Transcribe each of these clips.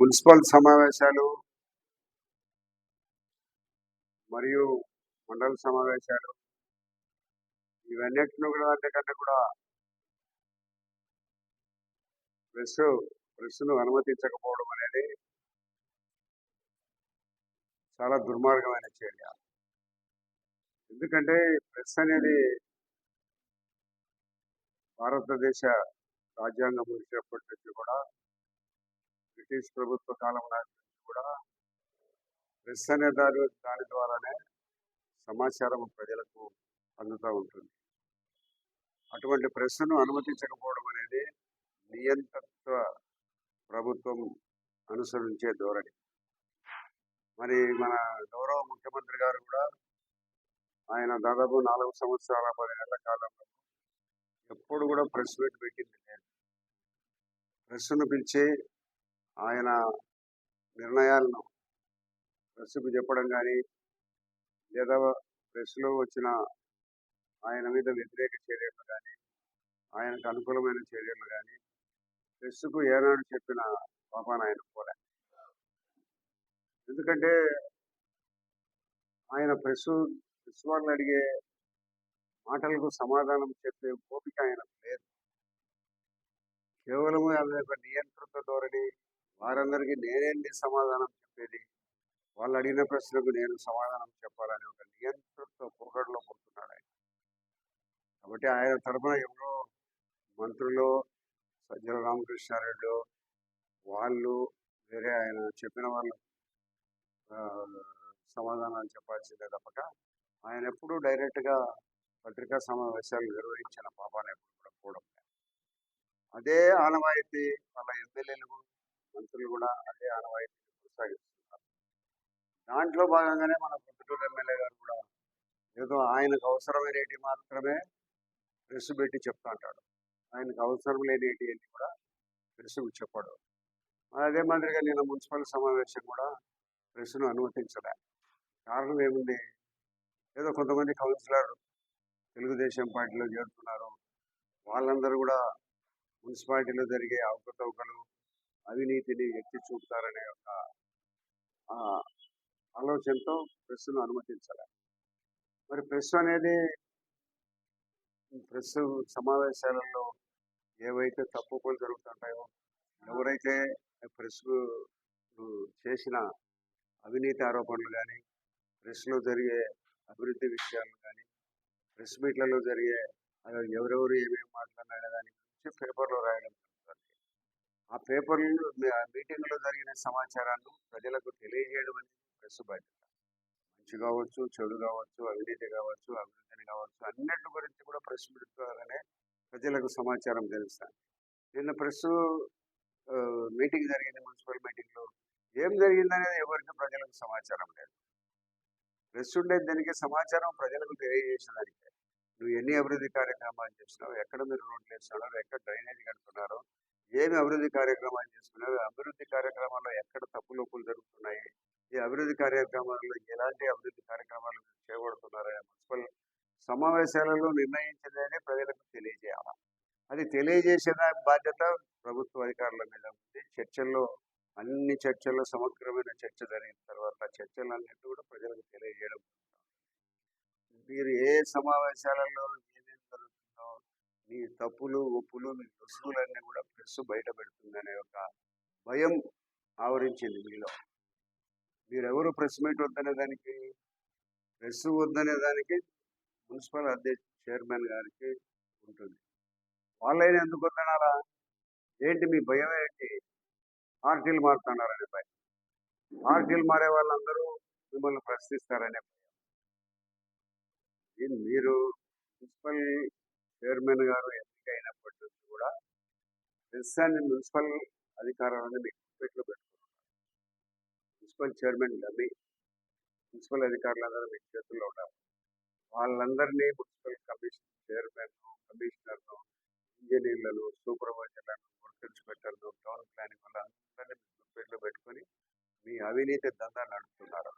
Municipal సమావేశాలు మరియు మండల సమావేశాలు ఇవన్నిటిని కూడా అంతకంటే కూడా ప్రెస్ ప్రెస్ను అనుమతించకపోవడం అనేది చాలా దుర్మార్గమైన చర్య. ఎందుకంటే ప్రెస్ అనేది భారతదేశ రాజ్యాంగం వచ్చినప్పటి నుంచి కూడా బ్రిటిష్ ప్రభుత్వ కాలం నాటి నుంచి కూడా ప్రెస్ అనే దాని దాని ద్వారానే సమాచారం ప్రజలకు అందుతూ ఉంటుంది. అటువంటి ప్రెస్ను అనుమతించకపోవడం అనేది నియంతత్వ ప్రభుత్వం అనుసరించే ధోరణి. మరి మన గౌరవ ముఖ్యమంత్రి గారు కూడా ఆయన దాదాపు నాలుగు సంవత్సరాల పది నెలల కాలంలో ఎప్పుడు కూడా ప్రెస్ మీట్ పెట్టింది లేదు. ప్రెస్ను పిలిచి ఆయన నిర్ణయాలను ప్రెస్కు చెప్పడం కానీ లేదా ప్రెస్లో వచ్చిన ఆయన మీద వ్యతిరేక చర్యలు కానీ ఆయనకు అనుకూలమైన చర్యలు కానీ ప్రెస్కు ఏనాడు చెప్పిన పాపాన ఆయన పోలే. ఎందుకంటే ఆయన ప్రెస్ ప్రెస్ వాళ్ళు అడిగే మాటలకు సమాధానం చెప్పే ఓపిక ఆయన లేదు. కేవలం అదే ఒక నియంత్రిత ధోరణి వారందరికీ నేనేంటి సమాధానం చెప్పేది? వాళ్ళు అడిగిన ప్రశ్నకు నేను సమాధానం చెప్పాలని ఒక నియంత్రిత పోకడలో పడుతున్నాడు ఆయన. కాబట్టి ఆయన తరపున ఎవరో మంత్రులు సజ్జల రామకృష్ణారెడ్డి వాళ్ళు వేరే ఆయన చెప్పిన వాళ్ళు సమాధానాలు చెప్పాల్సిందే తప్పక. ఆయన ఎప్పుడూ డైరెక్ట్గా పత్రికా సమావేశాలు నిర్వహించిన పాపాన్ని ఎప్పుడు కూడా కూడం అదే ఆనవాయితీ వాళ్ళ ఎమ్మెల్యేలు మంత్రులు కూడా అదే ఆనవాయితీని కొనసాగిస్తున్నారు. దాంట్లో భాగంగానే మన పొద్దుటూరు ఎమ్మెల్యే గారు కూడా ఏదో ఆయనకు అవసరమైనటి మాత్రమే ప్రెస్ పెట్టి చెప్తా అంటాడు. ఆయనకు అవసరం లేనిటి అని కూడా ప్రెస్కు చెప్పాడు. అదే మాదిరిగా నిన్న మున్సిపల్ సమావేశం కూడా ప్రెస్ను అనుమతించలే. కారణం ఏముంది? ఏదో కొంతమంది కౌన్సిలర్ తెలుగుదేశం పార్టీలో చేరుతున్నారు. వాళ్ళందరూ కూడా మున్సిపాలిటీలో జరిగే అవకతవకలు అవినీతిని ఎత్తి చూపుతారనే ఒక ఆలోచనతో ప్రెస్ను అనుమతించాలి. మరి ప్రెస్ అనేది ప్రెస్ సమావేశాలలో ఏవైతే తప్పులు జరుగుతుంటాయో ఎవరైతే ప్రెస్ చేసిన అవినీతి ఆరోపణలు కానీ ప్రెస్లో జరిగే అభివృద్ధి విషయాలు కానీ ప్రెస్ మీట్లలో జరిగే ఎవరెవరు ఏమేమి మాట్లాడినా దాని గురించి పేపర్లో రాయడం ఆ పేపర్లు మీటింగ్లో జరిగిన సమాచారాన్ని ప్రజలకు తెలియజేయడం అనేది ప్రెస్ బాధ్యత. మంచి కావచ్చు చెడు కావచ్చు అవినీతి కావచ్చు అభివృద్ధిని కావచ్చు అన్నిటి గురించి కూడా ప్రెస్ మీట్ ద్వారానే ప్రజలకు సమాచారం తెలుస్తాను నిన్న ప్రెస్ మీటింగ్ జరిగింది మున్సిపల్ మీటింగ్లో. ఏం జరిగిందనేది ఎవరికి ప్రజలకు సమాచారం లేదు. ప్రెస్ ఉండేది దానికి సమాచారం ప్రజలకు తెలియజేసేదానికి. నువ్వు ఎన్ని అభివృద్ధి కార్యక్రమాలు చేసినావు ఎక్కడ మీరు రోడ్లు వేస్తున్నారో ఎక్కడ డ్రైనేజ్ కడుతున్నారో ఏమి అభివృద్ధి కార్యక్రమాలు చేసుకున్నారు? అభివృద్ధి కార్యక్రమాల్లో ఎక్కడ తప్పు లోపులు జరుగుతున్నాయి? ఈ అభివృద్ధి కార్యక్రమాల్లో ఎలాంటి అభివృద్ధి కార్యక్రమాలు మీరు మున్సిపల్ సమావేశాలలో నిర్ణయించిందని ప్రజలకు తెలియజేయాలి? అది తెలియజేసే బాధ్యత ప్రభుత్వ అధికారుల మీద ఉంది. చర్చల్లో అన్ని చర్చల్లో సమగ్రమైన చర్చ జరిగిన తర్వాత చర్చలన్నింటి కూడా ప్రజలకు తెలియజేయడం మీరు ఏ సమావేశాలలో మీ తప్పులు ఒప్పులు మీ దుస్తులన్నీ కూడా ప్రెస్ బయట పెడుతుందనే ఒక భయం ఆవరించింది మీలో. మీరెవరు ప్రెస్ మీట్ వద్దనే దానికి ప్రెస్ వద్దనే దానికి మున్సిపల్ అధ్యక్ష చైర్మన్ గారికి ఉంటుంది. వాళ్ళైనా ఎందుకు వద్దనాలా ఏంటి మీ భయం ఏంటి? పార్టీలు మారుతున్నారనే భయం. పార్టీలు మారే వాళ్ళందరూ మిమ్మల్ని ప్రశ్నిస్తారనే భయం. మీరు మున్సిపల్ చైర్మన్ గారు ఎన్నికైనప్పటి నుంచి కూడా ప్రస్తుతాన్ని మున్సిపల్ అధికారాలను మీకు గుప్పెట్లో పెట్టుకున్నారు మున్సిపల్ చైర్మన్ డమ్మి మున్సిపల్ అధికారులందరూ మీ చేతుల్లో ఉన్నారు వాళ్ళందరినీ మున్సిపల్ కమిషన్ చైర్మన్ కమిషనర్ను ఇంజనీర్లను సూపర్వైజర్లను వర్క్ టౌన్ ప్లానింగ్ వాళ్ళందరినీ మీ పెట్టుకొని మీ అవినీతి దందా నడుపుతున్నారు.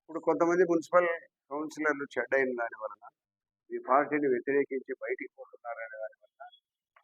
ఇప్పుడు కొంతమంది మున్సిపల్ కౌన్సిలర్లు చెడ్డైన దాని వలన మీ పార్టీని వ్యతిరేకించి బయటికి పోతున్నారనే దానివల్ల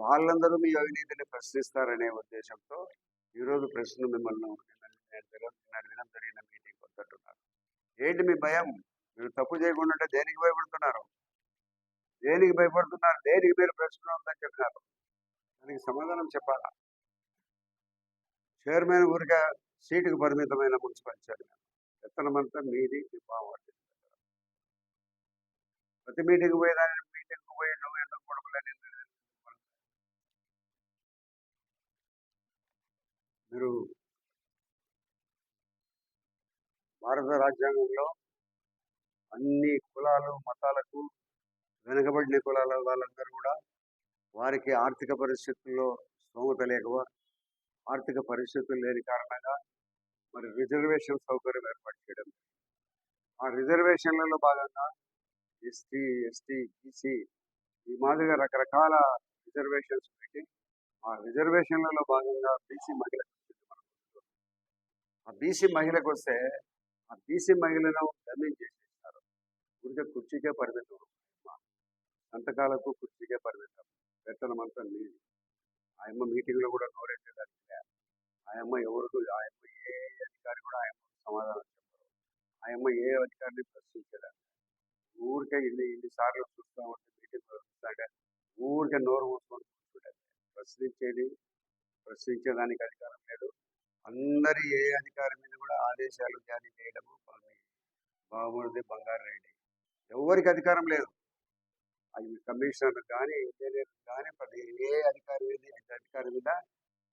వాళ్ళందరూ మీ అవినీతిని ప్రశ్నిస్తారనే ఉద్దేశంతో ఈరోజు ప్రశ్న మిమ్మల్ని నిన్న- జరిగిన మీటింగ్ వద్దంటున్నారు ఏంటి మీ భయం? మీరు తప్పు చేయకుండా ఉంటే దేనికి భయపడుతున్నారు? దేనికి భయపడుతున్నారు? దేనికి మీరు ప్రశ్న ఉందని చెప్పినారు? దానికి సమాధానం చెప్పాలా? చైర్మన్ ఊరిగా సీటుకు పరిమితమైన మున్సిపల్ చైర్మన్. ఎత్తనమంతా మీది మీ బాగుంటుంది ప్రతి మీటింగ్ పోయేదాన్ని మీటింగ్ పోయి నువ్వు ఎందుకు కొడకలని మీరు భారత రాజ్యాంగంలో అన్ని కులాలు మతాలకు వెనుకబడిన కులాల వాళ్ళందరూ కూడా వారికి ఆర్థిక పరిస్థితుల్లో స్తోమత లేకవ ఆర్థిక పరిస్థితులు లేని కారణంగా మరి రిజర్వేషన్ సౌకర్యం ఏర్పాటు చేయడం. ఆ రిజర్వేషన్లలో భాగంగా ఎస్టీ ఎస్టీ బీసీ ఈ మాదిరిగా రకరకాల రిజర్వేషన్స్ పెట్టి ఆ రిజర్వేషన్లలో భాగంగా బీసీ మహిళకు ఆ బీసీ మహిళకు వస్తే ఆ బీసీ మహిళను డమింగ్ చేసేస్తారు ఊరికే కుర్చీకే పరిమితం. సంతకాలకు కుర్చీకే పరిమితం. వేతనం అంతా మీది ఆయమ్మ మీటింగ్లో కూడా నోరెట్టేదానికి ఆయమ్మ ఎవరు ఆయమ్మ ఏ అధికారి కూడా ఆయమ్మ సమాధానం చెప్పరు ఆయమ్మ ఏ అధికారిని ప్రశ్నించేదాన్ని ఊరికే ఇన్ని ఇన్ని సార్లు చూస్తూ ఉంటే మీటింగ్ చూస్తుంటే ఊరికే నోరు మూసుకొని కూర్చుంటే ప్రశ్నించేది ప్రశ్నించేదానికి అధికారం లేదు. అందరి ఏ అధికారం మీద కూడా ఆదేశాలు జారీ చేయడము పని. బాబుడిది బంగారు రెడ్డి. ఎవరికి అధికారం లేదు? అది కమిషనర్ కానీ ఇంజనీర్ కానీ ప్రతి ఏ అధికారి మీద అధికారి మీద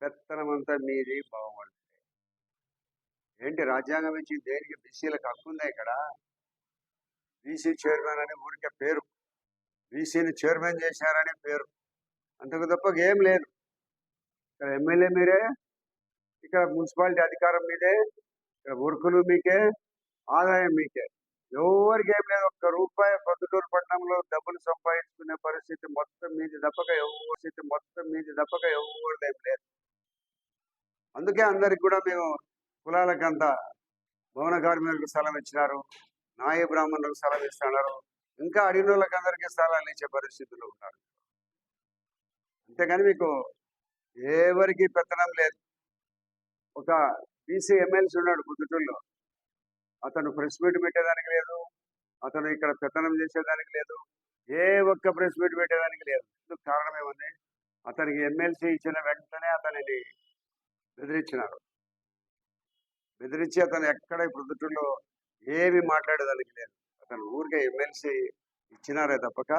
పెత్తనం అంతా మీది బాగుంటుంది ఏంటి రాజ్యాంగం ఇచ్చి దేనికి బీసీలకు హక్కు ఉందా ఇక్కడ? బీసీ చైర్మన్ అని ఊరికే పేరు. బీసీని చైర్మన్ చేశారని పేరు. అంతకు తప్ప ఏం లేదు. ఇక్కడ ఎమ్మెల్యే మీరే ఇక్కడ మున్సిపాలిటీ అధికారం మీదే ఇక్కడ వర్కులు మీకే ఆదాయం మీకే. ఎవరికి ఏం లేదు ఒక్క రూపాయి పొద్దుటూరు పట్టణంలో డబ్బులు సంపాదించుకునే పరిస్థితి మొత్తం మీది తప్పక ఎవరి మొత్తం మీది తప్పక ఎవరిది ఏం లేదు. అందుకే అందరికి కూడా మేము కులాలకంతా భవన కార్మికులకు స్థలం ఇచ్చినారు నాయ బ్రాహ్మణులకు స్థలం ఇస్తున్నారు. ఇంకా అడిగిన వాళ్ళకి స్థలాలు ఇచ్చే పరిస్థితుల్లో ఉన్నారు. అంతేగాని మీకు ఎవరికి పెత్తనం లేదు. ఒక బీసీ ఎమ్మెల్సీ ఉన్నాడు బుద్ధుటూరులో అతను ప్రెస్ మీట్ పెట్టేదానికి లేదు. అతను ఇక్కడ పెత్తనం చేసేదానికి లేదు. ఏ ఒక్క ప్రెస్ మీట్ పెట్టేదానికి లేదు. ఎందుకు కారణం ఏముంది అతనికి ఎమ్మెల్సీ ఇచ్చిన వెంటనే అతనిని బెదిరించినారు. బెదిరించి అతను ఎక్కడ ప్రొద్దుటూరులో ఏమి మాట్లాడేదానికి లేదు. అతను ఊరికే ఎమ్మెల్సీ ఇచ్చినారే తప్పక.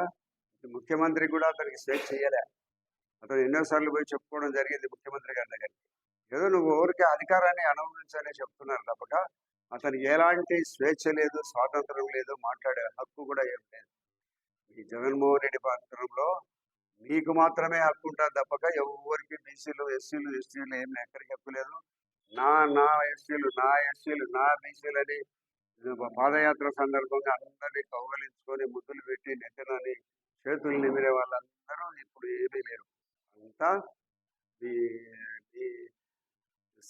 ముఖ్యమంత్రి కూడా అతనికి స్వేచ్ఛ చేయలే అతను ఎన్నోసార్లు పోయి చెప్పుకోవడం జరిగింది ముఖ్యమంత్రి గారి దగ్గరికి. ఏదో నువ్వు ఊరికే అధికారాన్ని అనుభవించాలని చెప్తున్నారు తప్పక. అతనికి ఎలాంటి స్వేచ్ఛ లేదు స్వాతంత్రం లేదు మాట్లాడే హక్కు కూడా ఏం లేదు. ఈ జగన్మోహన్ రెడ్డి పాత్రంలో మీకు మాత్రమే హక్కు ఉంటుంది తప్పక. ఎవరికి బీసీలు ఎస్సీలు ఎస్టీలు ఏం ఎక్కడికి హక్కు లేదు. నా నా ఎస్సీలు నా ఎస్సీలు నా బీసీలు అని పాదయాత్ర సందర్భంగా అందరినీ కౌగలించుకొని ముద్దులు పెట్టి నెత్తనని చేతులు నిమిరే వాళ్ళందరూ ఇప్పుడు ఏమీ లేరు. అంతా మీ మీ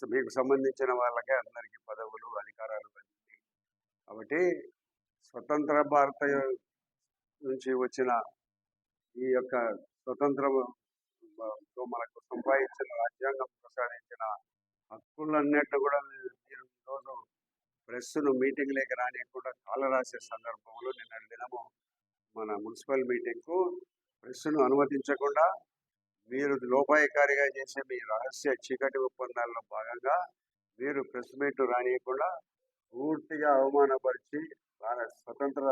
మీకు సంబంధించిన వాళ్ళకే అందరికీ పదవులు అధికారాలు కలిగి కాబట్టి స్వతంత్ర భారత నుంచి వచ్చిన ఈ యొక్క స్వతంత్రం మనకు సంపాదించిన రాజ్యాంగం ప్రసాదించిన హక్కులన్నిటిని కూడా మీరు ఈరోజు ప్రెస్ను మీటింగ్లోకి రానియకుండా కాల రాసే సందర్భంలో నిన్న దినము మన మున్సిపల్ మీటింగ్కు ప్రెస్ను అనుమతించకుండా మీరు లోపాయకారిగా చేసే మీ రహస్య చీకటి ఒప్పందాల్లో భాగంగా మీరు ప్రెస్ మీట్ రానియకుండా పూర్తిగా అవమానపరిచి భారత స్వతంత్ర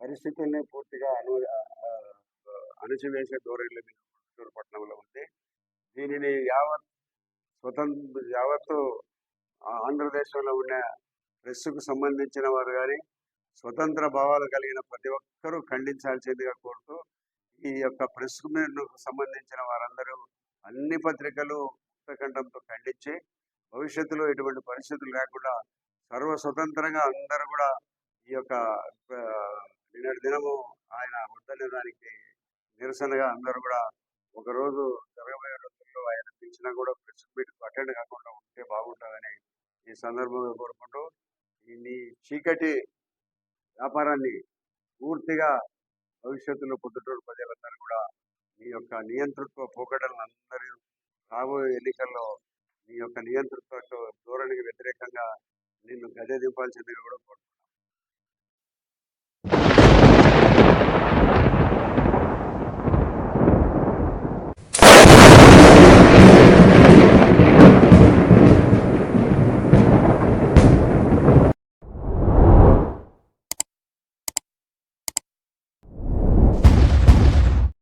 పరిస్థితుల్ని పూర్తిగా అను అణచివేసే ధోరణిలో మీరు గుంటూరు పట్టణంలో ఉంది. దీనిని యావత్ స్వతంత్ర యావత్తు ఆంధ్రదేశంలో ఉన్న ప్రెస్కు సంబంధించిన వారు కానీ స్వతంత్ర భావాలు కలిగిన ప్రతి ఒక్కరూ ఖండించాల్సిందిగా కోరుతూ ఈ యొక్క ప్రెస్ సంబంధించిన వారందరూ అన్ని పత్రికలు ఉత్తకంఠంతో ఖండించి భవిష్యత్తులో ఎటువంటి పరిస్థితులు లేకుండా సర్వ స్వతంత్రంగా అందరూ కూడా ఈ యొక్క నిన్నటి దినము ఆయన వద్దనేదానికి నిరసనగా అందరూ కూడా ఒకరోజు జరగబోయే రోజుల్లో ఆయన పిలిచినా కూడా ప్రెస్ మీట్ అటెండ్ కాకుండా ఉంటే బాగుంటుందని ఈ సందర్భంగా కోరుకుంటూ నీ చీకటి వ్యాపారాన్ని పూర్తిగా భవిష్యత్తులో పొద్దుటూరు ప్రజలందరూ కూడా మీ యొక్క నియంతృత్వ పోకడలను రాబోయే ఎన్నికల్లో నీ యొక్క నియంతృత్వ ధోరణికి వ్యతిరేకంగా నిన్ను గదే దింపాల్సిందిగా కూడా కోరుతున్నాను